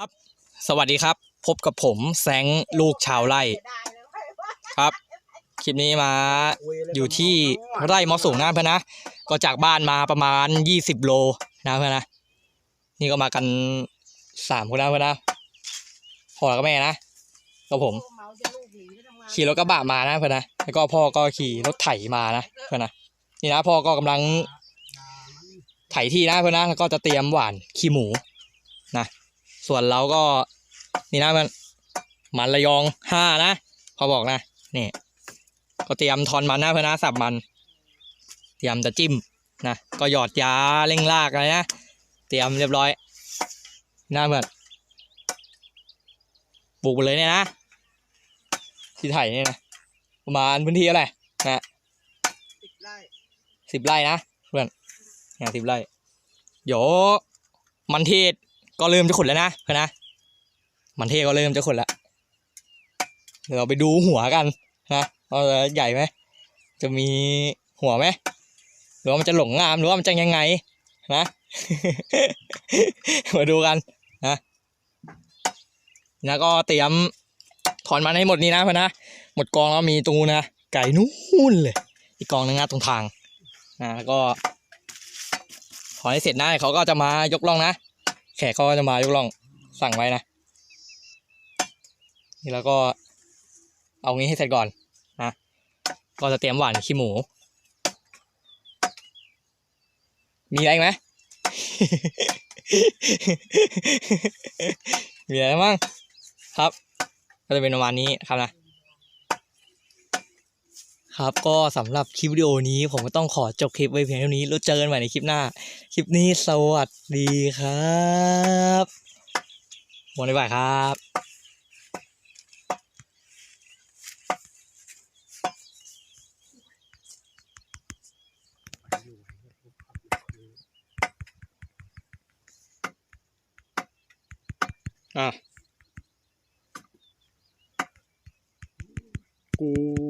ครับสวัสดีครับ พบกับผมแซงลูกชาวไร่ครับ คลิปนี้มาอยู่ที่ไร่มอสูงนะเพื่อนนะก็จากบ้านมาประมาณยี่สิบโลนะเพื่อนนะนี่ก็มากันสามคนนะเพื่อนนะพ่อแล้วก็แม่นะก็ผม ขี่รถกระบะมานะเพื่อนนะแล้วก็พ่อก็ขี่รถไถมานะเพื่อนนะนี่นะพ่อก็กำลังไถที่นะเพื่อนนะแล้วก็จะเตรียมหว่านขี้หมูนะ ส่วนเราก็นี่นะมันมันระยองห้านะเขาบอกนะนี่ก็เตรียมทอนมันนะเพื่อนะสับมัน เตรียมจะจิ้มนะก็หยอดยาเร่งรากอะไรนะเตรียมเรียบร้อยนะเพื่อนปลูกไปเลยเนี่ยนะที่ไถเนี่ยนะประมาณพื้นที่อะไรนะสิบไร่สิบไร่นะเพื่อนเนี่ยสิบไร่เดี๋ยวมันเทศ ก็เริ่มจะขุดแล้วนะเพื่อนนะมันเทก็เริ่มจะขุดแล้วเดี๋ยวเราไปดูหัวกันนะว่าจะใหญ่ไหมจะมีหัวไหมหรือว่ามันจะหลงงามหรือว่ามันจะยังไงนะ มาดูกันนะแล้วก็เตรียมถอนมันให้หมดนี้นะเพื่อนนะหมดกองแล้วมีตูนะไก่นู่นเลย อีกกองหนึงนะตรงทางนะแล้วก็ถอนให้เสร็จนะเขาก็จะมายกล่องนะ แขกเขาก็จะมายกล่องสั่งไว้นะ นี่แล้วก็เอางี้ให้เสร็จก่อนนะก็จะเตรียมหวานขี้หมู มีอะไรไหมมีอะไรบ้างครับ ก็จะเป็นประมาณนี้ครับนะ ครับก็สำหรับคลิปวิดีโอนี้ผมก็ต้องขอจบคลิปไว้เพียงเท่านี้แล้วเจอกันใหม่ในคลิปหน้า คลิปนี้สวัสดีครับหมดเลยบายครับอะกู